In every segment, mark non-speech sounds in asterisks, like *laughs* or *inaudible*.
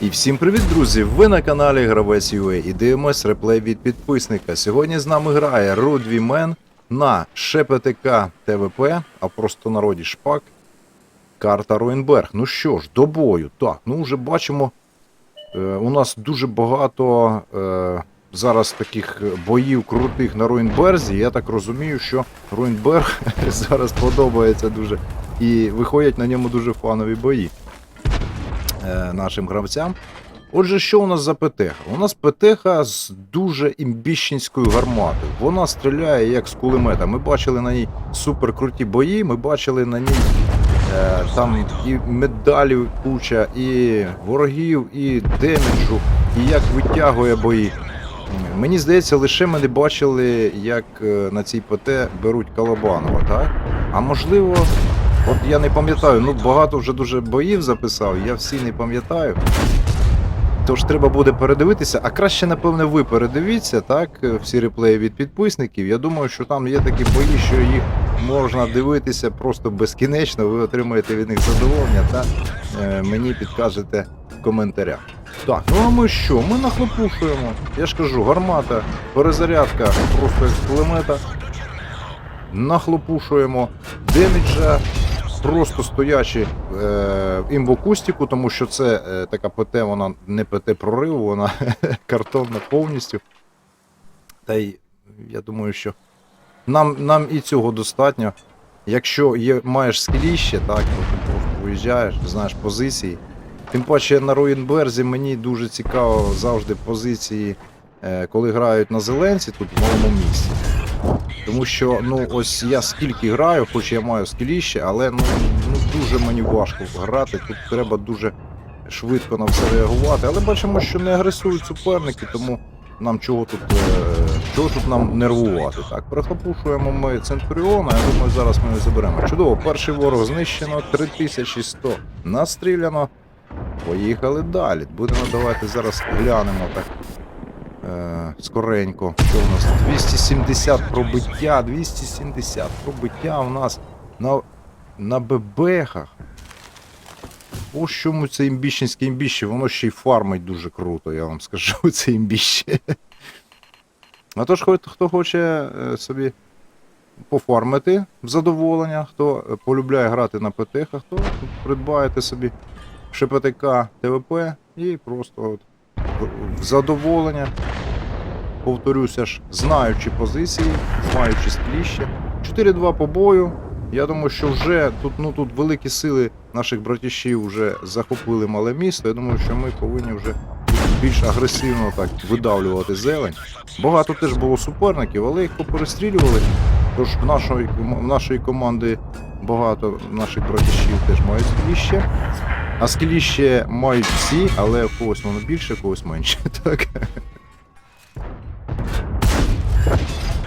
І всім привіт, друзі! Ви на каналі Гравець UA і дивимось реплей від підписника. Сьогодні з нами грає Рудві Мен на ШПТК ТВП, а просто народі Шпак. Карта Руйнберг. Ну що ж, до бою. Так, ну вже бачимо. Е, у нас дуже багато е, зараз таких боїв крутих на Руйнберзі. Я так розумію, що Руйнберг *laughs* зараз подобається дуже. І виходять на ньому дуже фанові бої нашим гравцям. Отже, що у нас за ПТХ? У нас ПТХ з дуже імбіщенською гарматою. Вона стріляє як з кулемета. Ми бачили на ній суперкруті бої, ми бачили на ній е, там і медалів куча, і ворогів, і демеджу, і як витягує бої. Мені здається, лише ми не бачили, як е, на цій ПТ беруть Калабанова, так? А можливо, От я не пам'ятаю, ну багато вже дуже боїв записав, я всі не пам'ятаю. Тож треба буде передивитися, а краще, напевне, ви передивіться, так, всі реплеї від підписників. Я думаю, що там є такі бої, що їх можна дивитися просто безкінечно, ви отримаєте від них задоволення та е, мені підкажете в коментарях. Так, ну а ми що? Ми нахлопушуємо. Я ж кажу, гармата, перезарядка просто як з кулемета. Нахлопушуємо деміджа просто стоячи е, імбокустіку, тому що це е, така ПТ, вона не ПТ прориву, вона *laughs* картонна повністю. Та й я думаю, що нам, нам і цього достатньо. Якщо є, маєш скіліще, так, просто виїжджаєш, знаєш позиції. Тим паче на Руїнберзі мені дуже цікаво завжди позиції, е, коли грають на зеленці тут в малому місці. Тому що, ну, ось я скільки граю, хоч я маю скіліще, але ну, ну дуже мені важко грати. Тут треба дуже швидко на все реагувати. Але бачимо, що не агресують суперники, тому нам чого тут, е, чого тут нам нервувати. Так, перехопушуємо ми Центуріона, я думаю, зараз ми його заберемо. Чудово, перший ворог знищено, 3100 настріляно. Поїхали далі. Будемо давайте зараз глянемо так. Е, скоренько. Що у нас? 270 пробиття, 270 пробиття у нас на, на бебехах. Ось чому це імбіщенське імбіще, воно ще й фармить дуже круто, я вам скажу, *laughs* це імбіще. А тож, хто, хто хоче е, собі пофармити в задоволення, хто полюбляє грати на ПТХах, то придбаєте собі ШПТК ТВП і просто от в- задоволення. Повторюся ж, знаючи позиції, маючи скліще. 4-2 по бою. Я думаю, що вже тут, ну, тут великі сили наших братішів вже захопили мале місто. Я думаю, що ми повинні вже більш агресивно так видавлювати зелень. Багато теж було суперників, але їх поперестрілювали. Тож в нашої, в нашої команди багато наших братішів теж мають скліще. А скеліще мають всі, але когось воно більше, когось менше. *laughs* Так.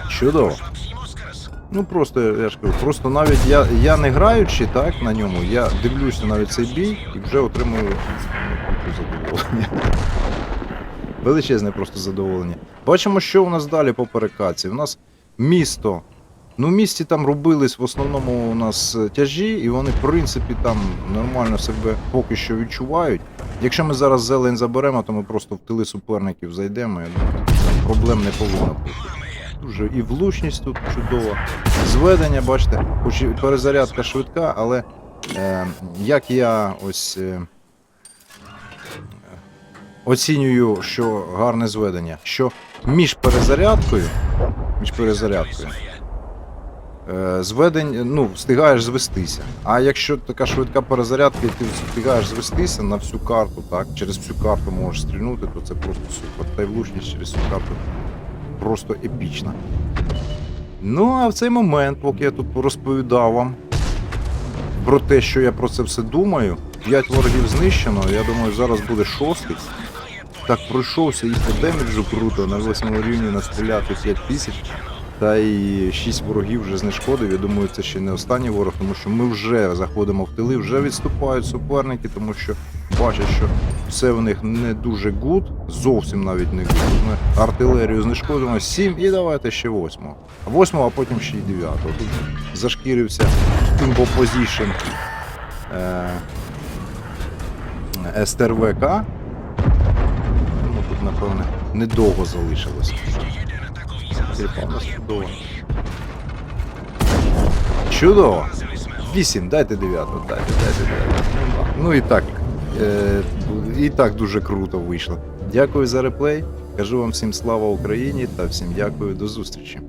Чудово. Ну просто, я ж кажу, просто навіть я, я не граючи так на ньому, я дивлюся навіть цей бій і вже отримую купу задоволення. Величезне просто задоволення. Бачимо, що у нас далі по перекаці. У нас місто. Ну, в місті там робились в основному у нас е, тяжі, і вони, в принципі, там нормально себе поки що відчувають. Якщо ми зараз зелень заберемо, то ми просто в тили суперників зайдемо. Я думаю, проблем не повинно бути. Дуже і влучність тут чудова. Зведення, бачите, хоч і перезарядка швидка, але е, як я ось е, оцінюю, що гарне зведення, що між перезарядкою, між перезарядкою зведень, ну, встигаєш звестися. А якщо така швидка перезарядка, і ти встигаєш звестися на всю карту, так, через всю карту можеш стрільнути, то це просто супер. Та й влучність через всю карту просто епічна. Ну, а в цей момент, поки я тут розповідав вам про те, що я про це все думаю, 5 ворогів знищено, я думаю, зараз буде шостий. Так пройшовся і по демеджу круто, на 8 рівні настріляти 5 тисяч. Та і 6 ворогів вже знешкодив. Я думаю, це ще не останній ворог, тому що ми вже заходимо в тили, вже відступають суперники, тому що бачать, що все в них не дуже гуд, зовсім навіть не гуд. Ми артилерію знешкодимо 7 і давайте ще 8. 8, а потім ще й 9. Тут зашкірився Imbo Position е, СТРВК. напевне, недовго залишилось. У чудово. Чудово! 8, дайте 9, дайте, дайте 9. Ну і так. Е, і так дуже круто вийшло. Дякую за реплей. Кажу вам всім слава Україні та всім дякую до зустрічі.